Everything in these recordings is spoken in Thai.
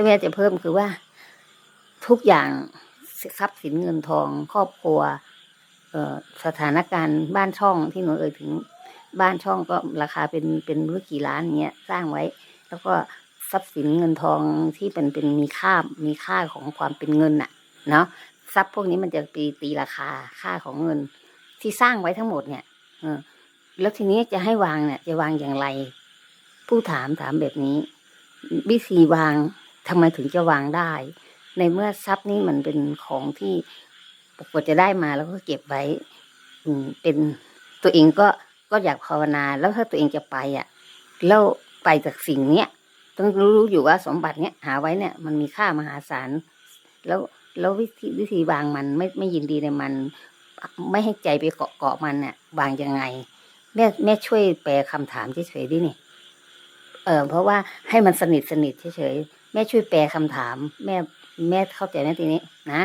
ที่แม่จะเพิ่มคือว่า ทุกอย่างทรัพย์สินเงินทอง ครอบครัวเอสถานการณ์บ้านช่องที่หนูเอ่ยถึงบ้านช่องก็ราคาเป็นเป็นรู้กี่ล้านเงี้ยสร้างไว้ แล้วก็ทรัพย์สินเงินทองที่เป็นเป็นมีค่ามีค่าของความเป็นเงินน่ะเนาะทรัพย์พวกนี้มันจะตีตีราคาค่าของเงิน ที่สร้างไว้ทั้งหมดเนี่ยเออแล้วทีนี้จะให้วางเนี่ยจะวางอย่างไร ผู้ถามถามแบบนี้วิธีวาง ทำไมถึงจะวางได้ ในเมื่อทรัพย์นี้มันเป็นของที่ปกติจะได้มาแล้วก็เก็บไว้เป็นตัวเองก็ก็อยากภาวนาแล้วถ้าตัวเองจะไปอะแล้วไปจากสิ่งเนี้ยต้องรู้อยู่ว่าสมบัติเนี้ยหาไว้เนี่ยมันมีค่ามหาศาลแล้วแล้ววิธีวิธีวางมันไม่ไม่ยินดีในมัน ไม่ให้ใจไปเกาะเกาะมันเนี่ยวางยังไง แม่แม่ช่วยแปลคำถามเฉยๆดินี่เออเพราะว่าให้มันสนิทสนิทเฉยๆ แม่ช่วยแปลคำถาม แม่แม่เข้าใจไหมทีนี้นะ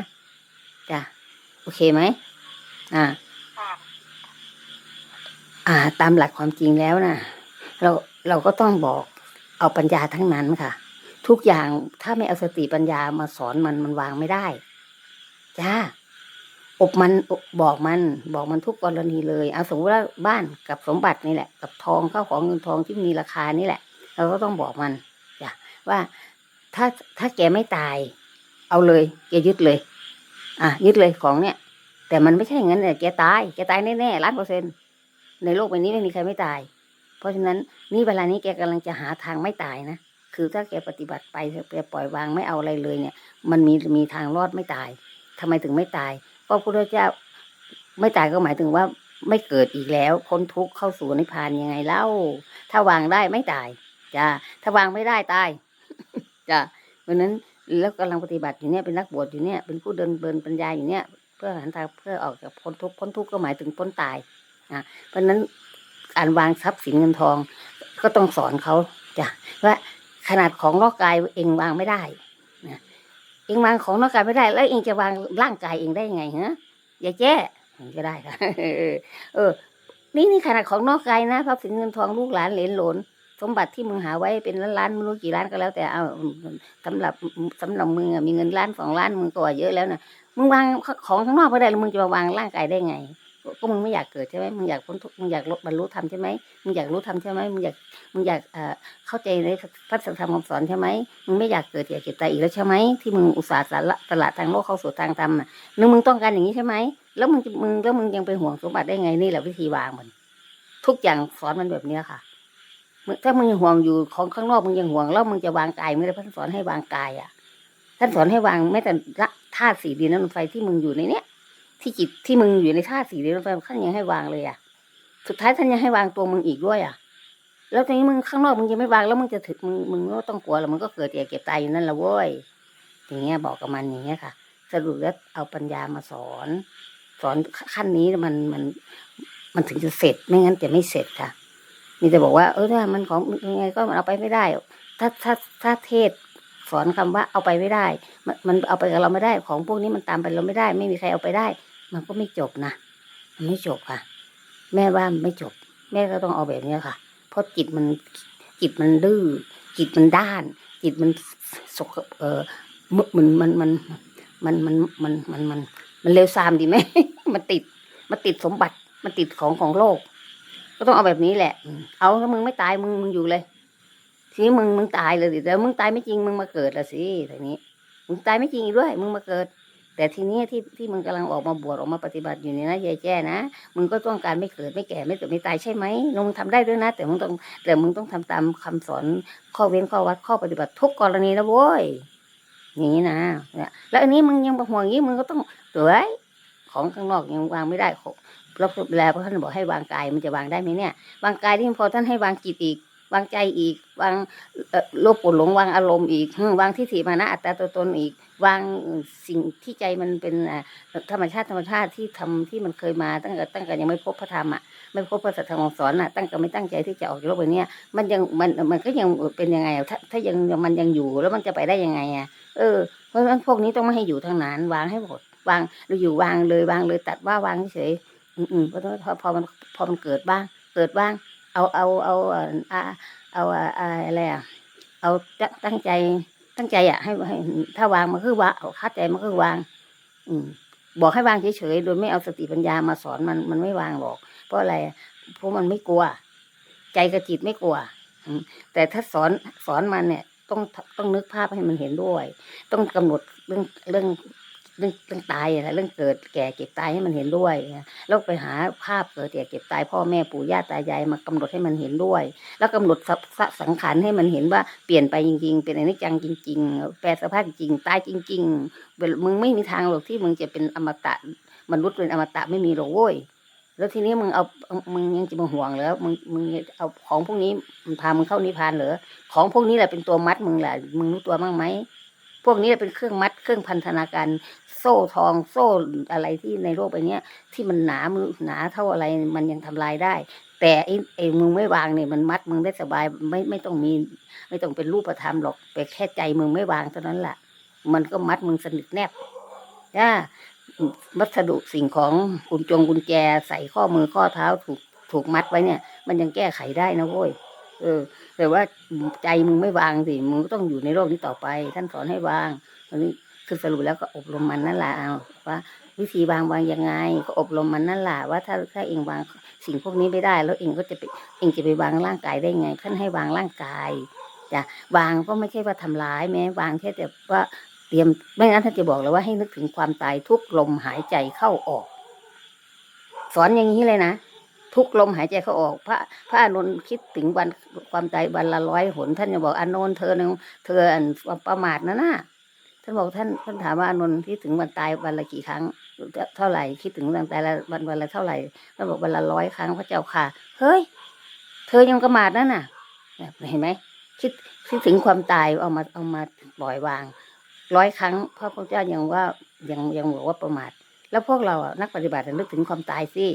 จ้ะโอเคไหมอ่าค่ะอ่า ตามหลักความจริงแล้วนะเราเราก็ต้องบอกเอาปัญญาทั้งนั้นค่ะ ทุกอย่างถ้าไม่เอาสติปัญญามาสอนมันมันวางไม่ได้ จ้าอบมันอบบอกมัน บอกมันทุกกรณีเลย เอาสมมติว่าบ้านกับสมบัตินี่แหละ กับทองข้าวของเงินทองที่มีราคานี่แหละ เราก็ต้องบอกมันจ้ะว่า ถ้าถ้าแกไม่ตาย เอาเลย แกยึดเลย อะ ยึดเลยของเนี่ย แต่มันไม่ใช่อย่างนั้นเนี่ยแกตายแกตายแน่ๆล้านเปอร์เซ็นต์ในโลกใบนี้ไม่มีใครไม่ตาย เพราะฉะนั้นนี่เวลานี้แกกำลังจะหาทางไม่ตายนะคือถ้าแกปฏิบัติไปแกปล่อยวางไม่เอาอะไรเลยเนี่ย มันมีมีทางรอดไม่ตายทำไมถึงไม่ตายก็พระพุทธเจ้าไม่ตายก็หมายถึงว่าไม่เกิดอีกแล้วพ้นทุกข์เข้าสู่นิพพานยังไงเล่า ถ้าวางได้ไม่ตายจ้าถ้าวางไม่ได้ตาย จ้าเพราะนั้นแล้วกำลังปฏิบัติอยู่เนี่ยเป็นนักบวชอยู่เนี่ยเป็นผู้เดินเบินปัญญาอยู่เนี่ยเพื่อหันทางเพื่อออกจากพ้นทุกข์พ้นทุกข์ก็หมายถึงพ้นตายนะเพราะฉะนั้นการวางทรัพย์สินเงินทองก็ต้องสอนเขาจ้ะว่าขนาดของนอกกายเองวางไม่ได้นะเองวางของนอกกายไม่ได้ แล้วเองจะวางร่างกายเองได้ยังไงฮะอย่าแจ้ก็ได้ค่ะเออ นี่นี่ขนาดของนอกกายนะทรัพย์สินเงินทองลูกหลานเหลนหลน สมบัติที่มึงหาไว้เป็นล้านล้านๆไม่รู้กี่ล้านก็แล้วแต่เอาสำหรับสำหรับมึงอะมีเงินล้านสองล้านมึงก็ว่าเยอะแล้วนะมึงวางของข้างนอกไม่ได้แล้วมึงจะมาวางร่างกายได้ไงก็มึงไม่อยากเกิดใช่ไหมมึงอยากพ้นทุกมึงอยากบรรลุธรรมใช่ไหมมึงอยากรู้ธรรมใช่ไหมมึงอยากมึงอยากเข้าใจในพระธรรมคำสอนใช่ไหมมึงไม่อยากเกิดอยากเก็บตายอีกแล้วใช่ไหมที่มึงอุตส่าห์สละตลาดทางโลกเข้าสู่ทางธรรมน่ะนึกมึงต้องการอย่างนี้ใช่ไหมแล้วมึงมึงแล้วมึงยังไปห่วงสมบัติได้ไงนี่แหละวิธีวางมัน ทุกอย่างสอนมันแบบนี้ค่ะ ถ้ามึงยังห่วงอยู่ของข้างนอกมึงยังห่วงแล้วมึงจะวางกายไม่ได้ท่านสอนให้วางกายอะท่านสอนให้วางแม้แต่ละธาตุสี่ดินน้ำไฟที่มึงอยู่ในเนี้ยที่จิตที่มึงอยู่ในธาตุสี่ดินน้ำไฟท่านยังให้วางเลยอะ สุดท้ายท่านยังให้วางตัวมึงอีกด้วยอะ แล้วทีนี้มึงข้างนอกมึงยังไม่วางแล้วมึงจะถึงมึงมึงก็ต้องกลัวแล้วมึงก็เกิดแก่เก็บตายอยู่นั่นแหละเว้ยอย่างเงี้ยบอกกับมันอย่างเงี้ยค่ะ สรุปแล้วเอาปัญญามาสอน สอนขั้นนี้มันมันมันถึงจะเสร็จไม่งั้นจะไม่เสร็จค่ะ มีแต่บอกว่าเออถ้ามันของยังไงก็มันเอาไปไม่ได้ ถ้าถ้าถ้าเทศสอนคำว่าเอาไปไม่ได้ มันมันเอาไปกับเราไม่ได้ ของพวกนี้มันตามไปเราไม่ได้ ไม่มีใครเอาไปได้ มันก็ไม่จบนะมันไม่จบค่ะ แม่ว่าไม่จบ แม่ก็ต้องเอาแบบเนี้ยค่ะ เพราะจิตมันจิตมันดื้อจิตมันด้าน จิตมันสกเออมันมันมันมันมันมันมันมันมันเร็วซามดีไหมมันติดมันติดสมบัติมันติดของของโลก ก็ต้องเอาแบบนี้แหละ เอาถ้ามึงไม่ตายมึงมึงอยู่เลย ทีนี้มึงมึงตายเลยดิแต่มึงตายไม่จริงมึงมาเกิดละสิทีนี้ มึงตายไม่จริงอีกด้วย มึงมาเกิด แต่ทีนี้ที่ที่มึงกำลังออกมาบวชออกมาปฏิบัติอยู่เนี่ยนะยายแจ้นะ มึงก็ต้องการไม่เกิดไม่แก่ไม่เจ็บไม่ตายใช่ไหมมึงทำได้ด้วยนะ แต่มึงต้องแต่มึงต้องทำตามคำสอนข้อเว้นข้อวัดข้อปฏิบัติทุกกรณีนะโว้ยอย่างนี้นะแล้วอันนี้มึงยังห่วงอย่างนี้มึงก็ต้องสวย ของข้างนอกยังวางไม่ได้แล้วแล้วพระท่านบอกให้วางกายมันจะวางได้ไหมเนี่ยวางกายที่พอท่านให้วางจิตอีก วางใจอีก วางโลภโกรธหลงวางอารมณ์อีกวางทิฏฐิมานะอัตตาตัวตนอีก วางสิ่งที่ใจมันเป็นธรรมชาติธรรมชาติที่ทำที่มันเคยมาตั้งแต่ตั้งแต่ยังไม่พบพระธรรมอะไม่พบพระสัทธรรมสอนอะตั้งแต่ไม่ตั้งใจที่จะออกจากโลกใบเนี้ยมันยังมันมันก็ยังเป็นยังไงถ้าถ้ายังมันยังอยู่แล้วมันจะไปได้ยังไงอะเออเพราะฉะนั้นพวกนี้ต้องไม่ให้อยู่ทางนั้นวางให้หมด วางเราอยู่วางเลยวางเลยตัดว่าวางเฉยอืมๆเพราะพอพอมันพอมันเกิดบ้าง เกิดบ้าง เอาเอาเอาเอาเอาอะไรอะเอาตั้งใจตั้งใจอะให้ให้ถ้าวางมันคือวาเอาเข้าใจมันคือวาง อืมบอกให้วางเฉยๆโดยไม่เอาสติปัญญามาสอนมันมันไม่วางหรอก เพราะอะไรเพราะมันไม่กลัว ใจกับจิตไม่กลัวแต่ถ้าสอนสอนมันเนี่ย ต้องต้องนึกภาพให้มันเห็นด้วย ต้องกำหนดเรื่องเรื่อง เรื่องเรื่องตายอะไรเรื่องเกิดแก่เก็บตายให้มันเห็นด้วยแล้วไปหาภาพเกิดแก่เก็บตายพ่อแม่ปู่ย่าตายายมากำหนดให้มันเห็นด้วย แล้วกำหนดสัสสังขารให้มันเห็นว่าเปลี่ยนไปจริง ๆ เป็นอนิจจังจริง ๆ แปลสภาพจริงตายจริงๆเวลามึงไม่มีทางหรอกที่มึงจะเป็นอมตะมนุษย์เป็นอมตะไม่มีหรอกเว้ยแล้วทีนี้มึงเอาเอามึงยังจะมาห่วงเหรอมึง มึงเอาของพวกนี้มันพามึงเข้านิพพานเหรอ ของพวกนี้แหละเป็นตัวมัดมึงแหละ มึงรู้ตัวบ้างไหม พวกนี้เป็นเครื่องมัดเครื่องพันธนาการโซ่ทองโซ่อะไรที่ในโลกใบเนี้ยที่มันหนามือหนาเท่าอะไรมันยังทำลายได้ แต่ไอ้ไอ้มึงไม่วางเนี่ยมันมัดมึงได้สบายไม่ไม่ต้องมี ไม่ต้องเป็นรูปธรรมหรอกแต่แค่ใจมึงไม่วางเท่านั้นแหละมันก็มัดมึงสนิทแนบจ้าวัสดุสิ่งของกุญจงกุญแจใส่ข้อมือข้อเท้าถูกถูกมัดไว้เนี่ย มันยังแก้ไขได้นะโว้ย เออ แต่ว่าใจมึงไม่วางสิ มึงก็ต้องอยู่ในโลกนี้ต่อไป ท่านสอนให้วางอันนี้คือสรุปแล้วก็อบรมมันนั่นแหละว่า วิธีวางวางยังไง ก็อบรมมันนั่นแหละว่าถ้าถ้าเองวางสิ่งพวกนี้ไม่ได้ แล้วเองก็จะไปเองจะไปวางร่างกายได้ไง ท่านให้วางร่างกายจ้ะวางก็ไม่ใช่ว่าทำร้ายแม้ วางแค่แต่ว่าเตรียมไม่งั้นท่านจะบอกเลยว่าให้นึกถึงความตายทุกลมหายใจเข้าออก สอนอย่างนี้เลยนะ ทุกลมหายใจเขาออก พระพระอานนคิดถึงวันความตายวันละร้อยหน ท่านจะบอกอานนเธอหนึ่งเธออันประมาทนะน่ะท่านบอกท่านท่านถามว่าอานนคิดถึงวันตายวันละกี่ครั้ง เท่าไหร่คิดถึงวันตายละวันวันละเท่าไหร่ท่านบอกวันละร้อยครั้งพระเจ้าค่ะ เฮ้ย เธอยังประมาทนั่นน่ะเห็นไหมคิดคิดถึงความตายเอามาเอามาปล่อยวางร้อยครั้งพระพุทธเจ้ายังว่ายังยังบอกว่าประมาท แล้วพวกเราอะนักปฏิบัตินึกถึงความตายสิ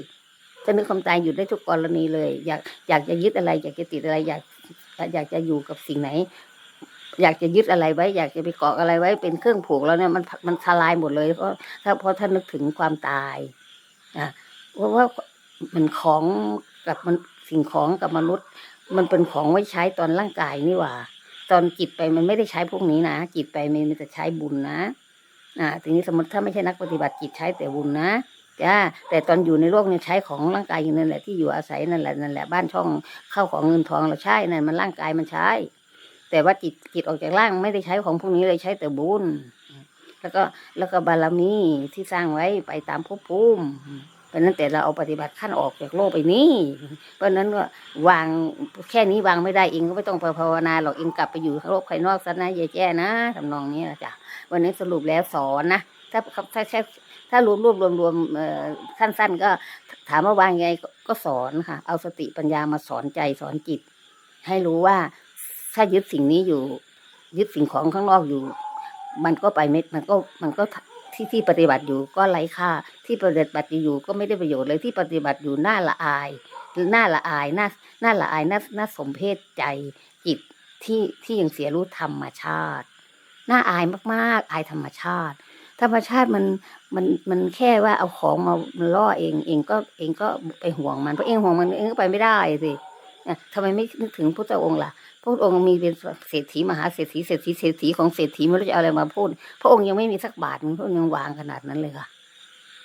ถ้านึกความตายอยู่ได้ทุกกรณีเลย อยากอยากจะยึดอะไร อยากจะติดอะไร อยากอยากจะอยู่กับสิ่งไหน อยากจะยึดอะไรไว้ อยากจะไปเกาะอะไรไว้เป็นเครื่องผูกแล้วเนี่ยมันมันทลายหมดเลย เพราะถ้าเพราะท่านนึกถึงความตายอะเพราะว่ามันของกับมันสิ่งของกับมนุษย์ มันเป็นของไว้ใช้ตอนร่างกายนี่หว่า ตอนจิตไปมันไม่ได้ใช้พวกนี้นะจิตไปมันมีแต่ใช้บุญนะอ่าทีนี้สมมติถ้าไม่ใช่นักปฏิบัติจิตใช้แต่บุญนะ จ้าแต่ตอนอยู่ในโลกเนี่ยใช้ของร่างกายอยู่นั่นแหละที่อยู่อาศัยนั่นแหละนั่นแหละบ้านช่องเข้าของเงินทองเราใช้นั่นมันร่างกายมันใช้ แต่ว่าจิตจิตออกจากร่างไม่ได้ใช้ของพวกนี้เลยใช้แต่บุญแล้วก็แล้วก็บารมีที่สร้างไว้ไปตามภพภูมิเพราะนั้นแต่เราเอาปฏิบัติขั้นออกจากโลกไปนี้เพราะนั้นก็วางแค่นี้วางไม่ได้เองก็ไม่ต้องไปภาวนาหรอกเองกลับไปอยู่โลกภายนอกซะนะอย่แจ้นะทำนองนี้นะจ้ะวันนี้สรุปแล้วสอนนะ ถ้าถ้าแค่ถ้ารวมรวบรวมรวมเอ่อสั้นๆ ก็ถามว่าวางไงก็สอนค่ะ เอาสติปัญญามาสอนใจสอนจิต ให้รู้ว่าถ้ายึดสิ่งนี้อยู่ ยึดสิ่งของข้างนอกอยู่ มันก็ไปไม่มันก็มันก็ที่ที่ปฏิบัติอยู่ก็ไร้ค่า ที่ปฏิบัติอยู่ก็ไม่ได้ประโยชน์เลยที่ปฏิบัติอยู่น่าละอายหรือน่าละอายน่าน่าละอายน่าน่าสมเพชใจจิตที่ที่ยังเสียรู้ธรรมชาติน่าอายมากๆ อายธรรมชาติ ธรรมชาติมันมันมันแค่ว่าเอาของมามาล่อเอง เองก็เองก็ไปห่วงมันเพราะเองห่วงมันเองก็ไปไม่ได้สิทำไมไม่นึกถึงพระเจ้าองค์ล่ะ พระองค์มีเป็นเศรษฐีมหาเศรษฐีเศรษฐีเศรษฐีของเศรษฐีไม่รู้จะเอาอะไรมาพูด พระองค์ยังไม่มีสักบาทหนึ่งพระองค์ยังวางขนาดนั้นเลยค่ะ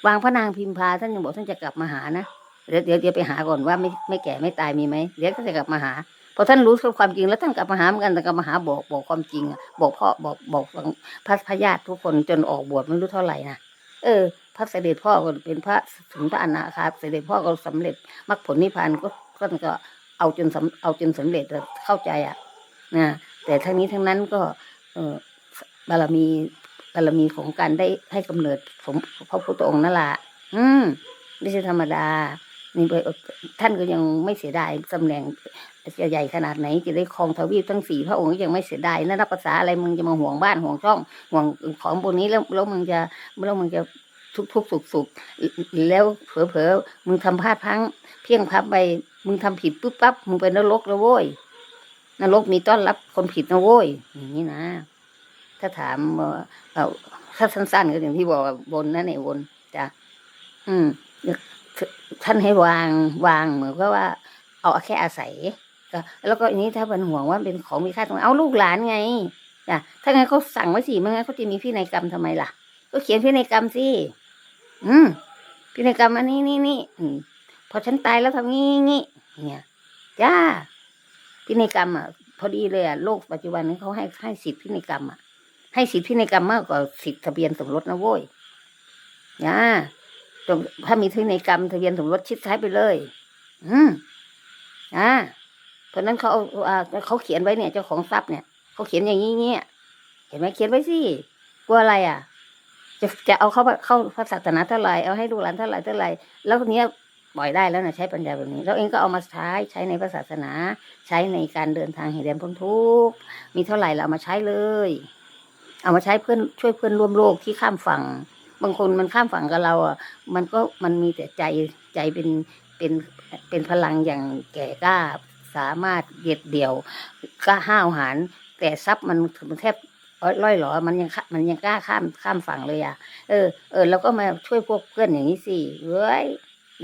วางพระนางพิมพาท่านยังบอกท่านจะกลับมาหานะ เดี๋ยวเดี๋ยวเดี๋ยวไปหาก่อนว่าไม่ไม่แก่ไม่ตายมีไหมเดี๋ยวก็จะกลับมาหา พอท่านรู้ความจริงแล้วท่านกลับมาหาเหมือนกันแต่กลับมาหาบอกบอกความจริงบอกพ่อบอกบอกพระพญาติทุกคนจนออกบวชไม่รู้เท่าไหร่นะเออ พระเสด็จพ่อก็เป็นพระถึงพระอนาคาเสด็จพ่อก็สำเร็จมรรคผลนิพพานก็ก็ก็เอาจนเอาจนสำเร็จเข้าใจอะนะแต่ทั้งนี้ทั้งนั้นก็ เออบารมีบารมีของการได้ให้กำเนิดผมพระพุทธองค์นั่นแหละอืมไม่ใช่ธรรมดานี่ท่านก็ยังไม่เสียดายตำแหน่ง จะใหญ่ขนาดไหนจะได้ครองทวีปทั้งสี่พระองค์ยังไม่เสียดายนั่นนับภาษาอะไรมึงจะมาห่วงบ้านห่วงช่องห่วงของพวกนี้แล้วแล้วมึงจะแล้วมึงจะทุกทุกสุขสุขแล้วเผลอเผลอมึงทำพลาดพัง เพียงพับไปมึงทำผิดปุ๊บปั๊บมึงไปนรกแล้วโว้ยนรกมีต้อนรับคนผิดนะโว้ยอย่างนี้นะ ถ้าถามเอาถ้าสั้นๆก็อย่างที่บอกว่าบนนั่นเองบนจ้ะอืมท่านให้วางวางเหมือนกับว่า เอาแค่อาศัย ก็แล้วก็อันนี้ถ้าเป็นห่วงว่าเป็นของมีค่าตรงเอาลูกหลานไงจ้ะถ้างั้นเขาสั่งไว้สิไม่งั้นเขาจะมีพินัยกรรมทำไมล่ะ ก็เขียนพินัยกรรมสิอืมพินัยกรรมอันนี้นี่นี่พอฉันตายแล้วทำงี้งี้เนี่ยจ้าพินัยกรรมอะพอดีเลยอะโลกปัจจุบันนี้เขาให้ให้สิทธิพินัยกรรมอะให้สิทธิพินัยกรรมมากกว่าสิทธิทะเบียนสมรสนะโว้ยนะตรงถ้ามีพินัยกรรมทะเบียนสมรสชิดซ้ายไปเลย อืมอ่า เพราะนั้นเขาเอาอ่าเขาเขียนไว้เนี่ยเจ้าของทรัพย์เนี่ยเขาเขียนอย่างนี้เนี่ยเห็นไหมเขียนไว้สิกลัวอะไรอะ จะจะเอาเข้าเข้าพระศาสนาเท่าไหร่เอาให้ลูกหลานเท่าไหร่เท่าไหร่แล้วเนี้ยปล่อยได้แล้วนะใช้ปัญญาแบบนี้แล้วเองก็เอามาใช้ใช้ในพระศาสนา ใช้ในการเดินทางแห่งแดนพ้นทุกข์มีเท่าไหร่เราเอามาใช้เลย เอามาใช้เพื่อนช่วยเพื่อนร่วมโลกที่ข้ามฝั่ง บางคนมันข้ามฝั่งกับเราอะมันก็มันมีแต่ใจใจเป็นเป็นเป็นพลังอย่างแก่กล้า สามารถเด็ดเดี่ยวกล้าห้าวหาญแต่ทรัพย์มันแทบล่อยหลอมันยังมันยังกล้าข้ามข้ามฝั่งเลยอะ เออเออเราก็มาช่วยพวกเพื่อนอย่างนี้สิเว้ย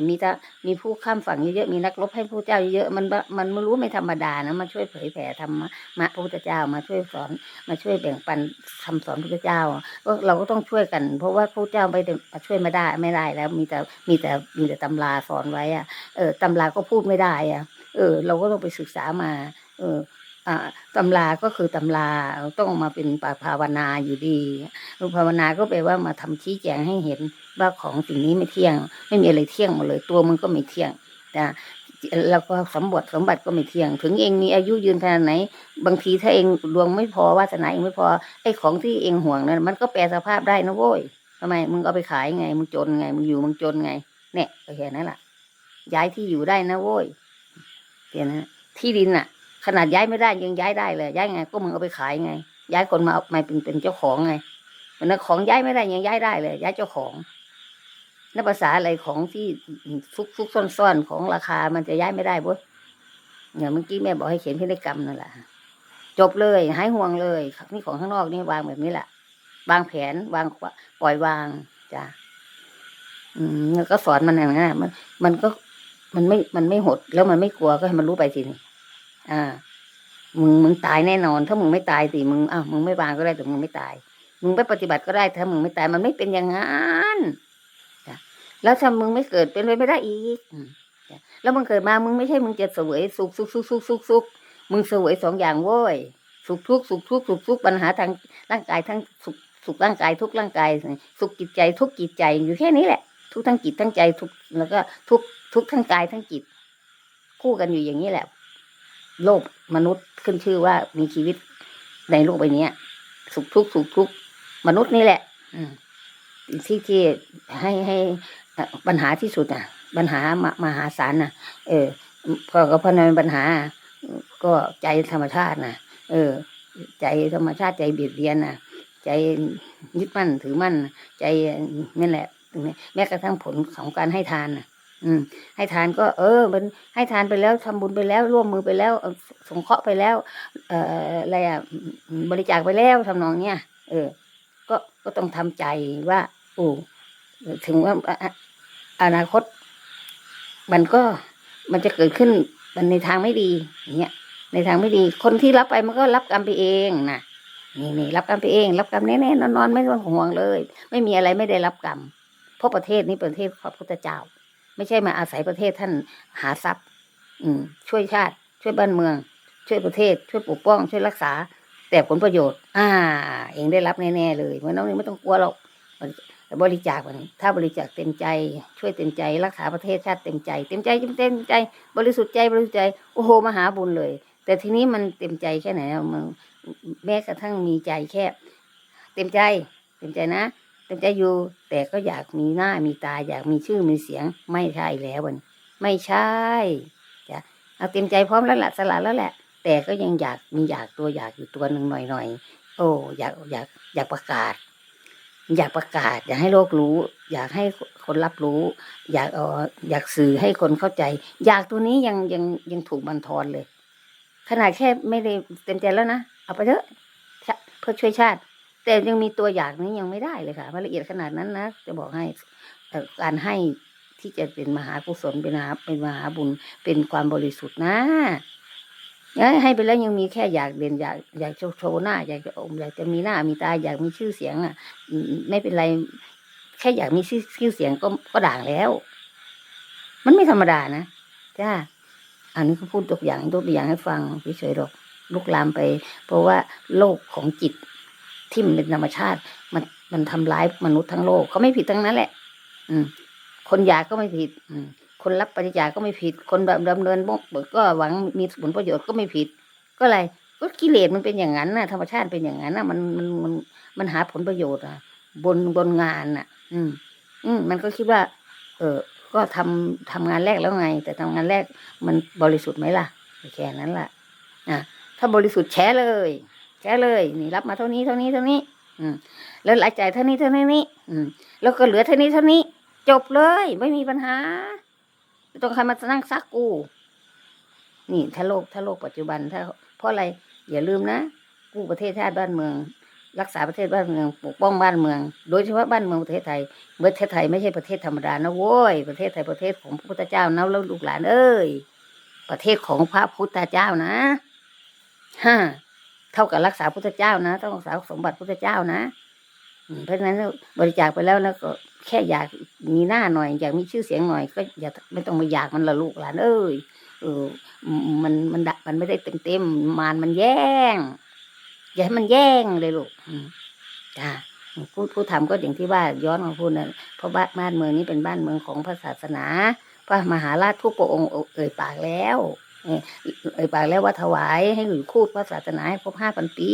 มีแต่มีผู้ข้ามฝั่งเยอะๆมีนักรบให้พระเจ้าเยอะๆมันมันไม่รู้ไม่ธรรมดานะมาช่วยเผยแผ่ธรรมะมะพระพุทธเจ้ามาช่วยสอนมาช่วยแบ่งปันคำสอนพระพุทธเจ้าก็เราก็ต้องช่วยกัน เพราะว่าพระเจ้าไม่ได้มาช่วยไม่ได้ไม่ได้แล้ว มีแต่มีแต่มีแต่ตำราสอนไว้อะเออตำราก็พูดไม่ได้อะ เออ เราก็ต้องไปศึกษามา เอออ่าตำราก็คือตำราต้องมาเป็นปาภาวนาอยู่ดีภาวนาก็แปลว่ามาทำชี้แจงให้เห็นว่าของสิ่งนี้ไม่เที่ยง ไม่มีอะไรเที่ยงหมดเลยตัวมันก็ไม่เที่ยงนะแล้วก็สมบัติสมบัติก็ไม่เที่ยง ถึงเองมีอายุยืนขนาดไหน บางทีถ้าเองดวงไม่พอวาสนาเองไม่พอไอ้ของที่เองห่วงนั้นมันก็แปลสภาพได้นะโว้ยทำไมมึงเอาไปขายไงมึงจนไงมึงอยู่มึงจนไง เนี่ยก็แค่นั้นแหละย้ายที่อยู่ได้นะโว้ย เห็นนะที่ดินน่ะ ขนาดย้ายไม่ได้ยังย้ายได้เลย ย้ายไง ก็มึงเอาไปขายไง ย้ายคนมาเอามาเป็นเป็นเจ้าของไงมันนของย้ายไม่ได้ยังย้ายได้เลย ย้ายเจ้าของนับภาษาอะไรของที่ซุกซุกซ่อนซ่อนของราคา มันจะย้ายไม่ได้บ่เนี่ยเมื่อกี้แม่บอกให้เขียนพินัยกรรมนั่นแหละจบเลยหายห่วงเลยนี่ของข้างนอกนี่วางแบบนี้แหละวางแผนวางปล่อยวางจ้ะอืมแล้วก็สอนมันอย่างนั้นมันมันก็ มันไม่ มันไม่หด แล้วมันไม่กลัวก็ให้มันรู้ไปสินี่อ่า มึง มึงตายแน่นอน ถ้ามึงไม่ตายสิ มึง อ้าว มึงไม่วางก็ได้แต่มึงไม่ตาย มึงไปปฏิบัติก็ได้ ถ้ามึงไม่ตาย มันไม่เป็นอย่างนั้นแล้วถ้ามึงไม่เกิดเป็นไปไม่ได้อีก แล้วมึงเกิดมา มึงไม่ใช่ มึงจะเสวยสุขสุขสุขสุขสุขสุขมึงเสวยสองอย่างโว้ย สุขทุกสุขทุกสุขทุกปัญหาทางร่างกายทั้งสุขสุขร่างกายทุกร่างกาย สุขจิตใจทุกจิตใจอยู่แค่นี้แหละ ทุกทั้งจิตทั้งใจทุกแล้วก็ทุกทุกทั้งกายทั้งจิต คู่กันอยู่อย่างนี้แหละ โลกมนุษย์ขึ้นชื่อว่ามีชีวิตในโลกใบนี้สุขทุกข์สุขทุกข์มนุษย์นี่แหละ อืมที่ที่ให้ให้ปัญหาที่สุดอะ ปัญหามามหาศาลน่ะ เออพอก็เพาะนั้นปัญหา ก็ใจธรรมชาติน่ะ เออ ใจธรรมชาติใจเบียดเบียนน่ะ ใจยึดมั่นถือมั่น ใจนั่นแหละ ตรงแม้กระทั่งผลของการให้ทานน่ะ อืม ให้ทานก็ เออ มันให้ทานไปแล้วทำบุญไปแล้ว ร่วมมือไปแล้วเอ่อสงเคราะห์ไปแล้ว เอ่ออะไรอะบริจาคไปแล้วทำนองเนี้ยเออ ก็ก็ต้องทำใจว่าโอ้ถึงว่าอะอะอนาคต มันก็มันจะเกิดขึ้นมันในทางไม่ดีอย่างเงี้ยในทางไม่ดี คนที่รับไปมันก็รับกรรมไปเองนะนี่นี่รับกรรมไปเอง รับกรรมแน่ๆนอนๆไม่ต้องห่วงเลย ไม่มีอะไรไม่ได้รับกรรม เพราะประเทศนี้เป็นประเทศพระพุทธเจ้า ไม่ใช่มาอาศัยประเทศท่านหาทรัพย์ อืม ช่วยชาติ ช่วยบ้านเมือง ช่วยประเทศ ช่วยปกป้อง ช่วยรักษา แต่ผลประโยชน์ อ่า เองได้รับแน่ๆเลยเพราะน้องนี่ไม่ต้องกลัวหรอกแต่บริจาคมันถ้าบริจาคเต็มใจ ช่วยเต็มใจ รักษาประเทศชาติเต็มใจ เต็มใจเต็มใจ บริสุทธิ์ใจบริสุทธิ์ใจโอ้โหมหาบุญเลย แต่ทีนี้มันเต็มใจแค่ไหนมันแม้กระทั่งมีใจแค่ เต็มใจ เต็มใจนะ เต็มใจอยู่แต่ก็อยากมีหน้ามีตาอยากมีชื่อมีเสียงไม่ใช่แล้วมันไม่ใช่จ้ะเอาเต็มใจพร้อมแล้วละสละแล้วแหละ แต่ก็ยังอยากมีอยากตัวอยากอยู่ตัวหนึ่งหน่อยหน่อยโอ้อยากอยากอยากประกาศ อยากประกาศ อยากให้โลกรู้ อยากให้คนรับรู้ อยากเอออยากสื่อให้คนเข้าใจ อยากตัวนี้ยังยังยังถูกบันทอนเลย ขนาดแค่ไม่ได้เต็มใจแล้วนะเอาไปเถอะเพื่อช่วยชาติ แต่ยังมีตัวอยากนี้ยังไม่ได้เลยค่ะมันละเอียดขนาดนั้นนะจะบอกให้การให้ที่จะเป็นมหากุศลเป็นมหาเป็นมหาบุญเป็นความบริสุทธิ์นะให้ไปแล้วยังมีแค่อยากเด่นอยากอยากโชว์โชว์หน้า อยากจะอมอยากจะมีหน้ามีตาอยากมีชื่อเสียงอะ ไม่เป็นไร แค่อยากมีชื่อชื่อเสียงก็ก็ด่างแล้ว มันไม่ธรรมดานะจ้าอันนี้ก็พูดตัวอย่างตัวอย่างให้ฟังเฉยๆหรอกลุกลามไป เพราะว่าโลกของจิต ที่มันเป็นธรรมชาติ มันมันทำร้ายมนุษย์ทั้งโลกเขาไม่ผิดทั้งนั้นแหละ อืม คนอยากก็ไม่ผิด อืม คนรับบริจาคก็ไม่ผิด คนดำดำเนินก็หวังมีผลประโยชน์ก็ไม่ผิด ก็อะไรก็กิเลสมันเป็นอย่างนั้นน่ะธรรมชาติเป็นอย่างนั้นน่ะมันมันมันมันหาผลประโยชน์อะ บนบนงานน่ะ อืม อืมมันก็คิดว่า เออก็ทำทำงานแรกแล้วไง แต่ทำงานแรกมันบริสุทธิ์ไหมล่ะแค่นั้นล่ะอะถ้าบริสุทธิ์แชร์เลย แชร์เลยนี่รับมาเท่านี้เท่านี้เท่านี้ อืมแล้วรายจ่ายเท่านี้เท่านี้นี่อืมแล้วก็เหลือเท่านี้เท่านี้ จบเลย ไม่มีปัญหาไม่ต้องใครมานั่งซักกู นี่ถ้าโลกถ้าโลกปัจจุบันถ้า เพราะอะไรอย่าลืมนะกู้ประเทศชาติบ้านเมือง รักษาประเทศบ้านเมืองปกป้องบ้านเมือง โดยเฉพาะบ้านเมืองประเทศไทยประเทศไทยไม่ใช่ประเทศธรรมดานะโว้ยประเทศไทยประเทศของพระพุทธเจ้านะแล้วลูกหลานเอ้ยประเทศของพระพุทธเจ้านะฮ่า เท่ากับรักษาพุทธเจ้านะ ต้องรักษาสมบัติพุทธเจ้านะเพราะฉะนั้นบริจาคไปแล้วนะก็แค่อยากมีหน้าหน่อย อยากมีชื่อเสียงหน่อยก็อย่าไม่ต้องมาอยากมันละลูกหลานเอ้ยเออมันมันดะมันไม่ได้เต็มเต็มมารมันแย่ง อย่าให้มันแย่งเลยลูกจ้าผู้ผู้ทำก็อย่างที่ว่าย้อนมาพูดนะเพราะบ้านบ้านเมืองนี้เป็นบ้านเมืองของพระศาสนา พระมหาราชทุกพระองค์เอ่ยปากแล้ว เอ่ยปากแล้วว่าถวายให้หรือคูดพระศาสนาให้ครบห้าพันปี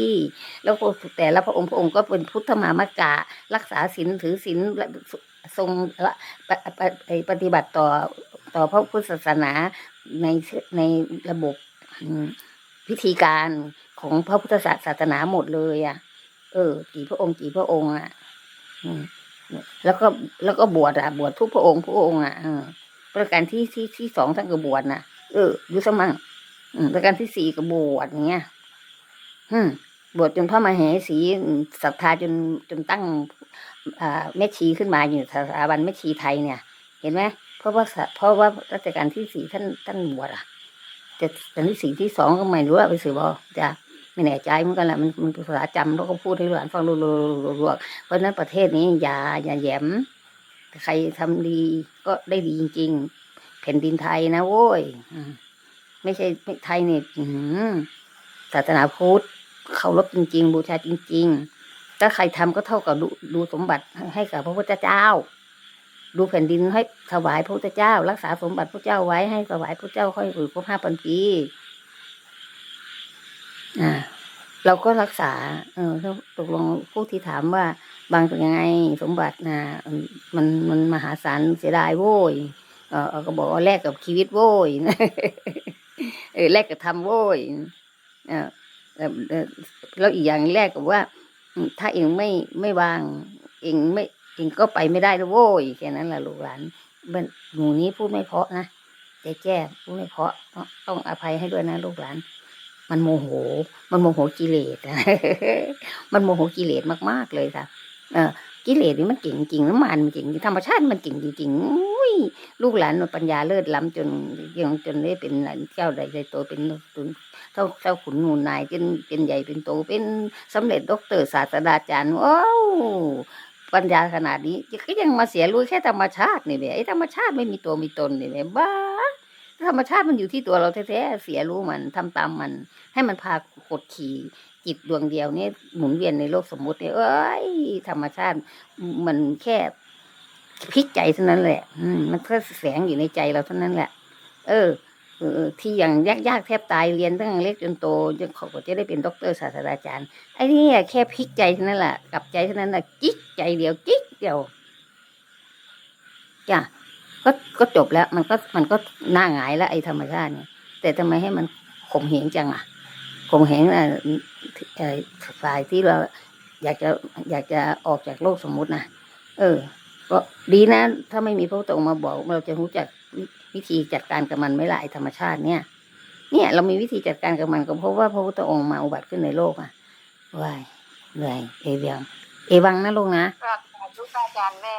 แล้วแต่ละพระองค์พระองค์ก็เป็นพุทธมามกะ รักษาศีลถือศีลและทรงปฏิบัติต่อต่อพระพุทธศาสนาในในระบบพิธีการของพระพุทธศาสนาหมดเลยอะ เออ กี่พระองค์กี่พระองค์อะแล้วก็แล้วก็บวชอะ บวชทุกพระองค์พระองค์อะประการที่ที่ที่สองท่านก็บวชนะ เออดูสมังอประการที่สี่ก็บวชอย่างเงี้ยอืมบวชจนพระมเหสีศรัทธาจนจนตั้งอแม่ชีขึ้นมาอยู่สถาบันแม่ชีไทยเนี่ย เห็นไหมเพราะว่าเพราะว่ารัชกาลที่สี่ท่านท่านบวชอะแต่แต่ที่สี่ที่สองก็ไม่รู้ว่าไปสืบอจะไม่แน่ใจเหมือนกันแหละมันมันภาษาจำแล้วก็พูดให้หลานฟังรัวๆๆเพราะฉะนั้นประเทศนี้อย่าอย่าแหยมใครทำดีก็ได้ดีจริง ๆ ผ่นดินไทยนะโว้ยไม่ใช่ไม่ไทยเนี่ยศาสนาพุทธเคารพจริง ๆ บูชาจริง ๆ ถ้าใครทำก็เท่ากับดูดูสมบัติให้กับพระพุทธเจ้า ดูแผ่นดินให้ถวายพระพุทธเจ้า รักษาสมบัติพระเจ้าไว้ให้ถวายพระเจ้าค่อยอยู่ครบห้าพันปีอ่าเราก็รักษา เออถ้าตกลงผู้ที่ถามว่า บางเป็นยังไงสมบัตินะมันมันมหาศาลเสียดายโว้ย เออเออก็บอกว่าแลกกับชีวิตโว้ยเออแลกกับทำโว้ยเออเออเออแล้วอีกอย่างแรกกับว่า ถ้าเองไม่ไม่วาง เองไม่เองก็ไปไม่ได้นะโว้ยแค่นั้นแหละลูกหลานมันหมูนี้พูดไม่เพาะนะใจแจ้พูดไม่เพาะต้องอภัยให้ด้วยนะลูกหลาน มันโมโห มันโมโหกิเลสมันโมโหกิเลสมากๆเลยค่ะ เออกิเลสนี่มันเก่งจริงน้ำมันมันเก่งจริงธรรมชาติมันเก่งจริงๆ ยลูกหลานมันปัญญาเลิศล้ำจนยังจนได้เป็นเจ้าใดใจโตเป็นเจ้าเจ้าขุนนูนนายจนเป็นใหญ่เป็นโตเป็นสำเร็จด็อกเตอร์ศาสตราจารย์ว้าวปัญญาขนาดนี้ก็ยังมาเสียรู้แค่ธรรมชาตินี่แหละไอ้ธรรมชาติไม่มีตัวมีตนนี่แหละบ้าธรรมชาติมันอยู่ที่ตัวเราแท้ๆเสียรู้มันทำตามมัน ให้มันพากดขี่จิตดวงเดียวเนี่ยหมุนเวียนในโลกสมมุติเนี่ยเอ้ยธรรมชาติมันแค่ พลิกใจเท่านั้นแหละ อืมมันแค่แสงอยู่ในใจเราเท่านั้นแหละ เออที่อย่างยากๆแทบตายเรียนตั้งแต่เล็กจนโตจนเขาก็จะได้เป็นด็อกเตอร์ศาสตราจารย์ไอ้นี่แค่พลิกใจเท่านั้นแหละกลับใจเท่านั้นแหละจิ๊กใจเดียวจิ๊กเดียวจ้ะก็ก็จบแล้ว มันก็มันก็หน้าหงายแล้วไอ้ธรรมชาติเนี่ย แต่ทำไมให้มันข่มเหงจังอะข่มเหงอะฝ่ายที่เราอยากจะอยากจะออกจากโลกสมมุตินะเออ ก็ดีนะ ถ้าไม่มีพระพุทธองค์มาบอก เราจะรู้จักวิธีจัดการกับมันไม่ละไอธรรมชาติเนี่ย เนี่ยเรามีวิธีจัดการกับมันก็เพราะว่าพระพุทธองค์มาอุบัติขึ้นในโลกอะวายเหนื่อยเอเวียงเอวังนะลูกนะกราบขอบทุกอาจารย์แม่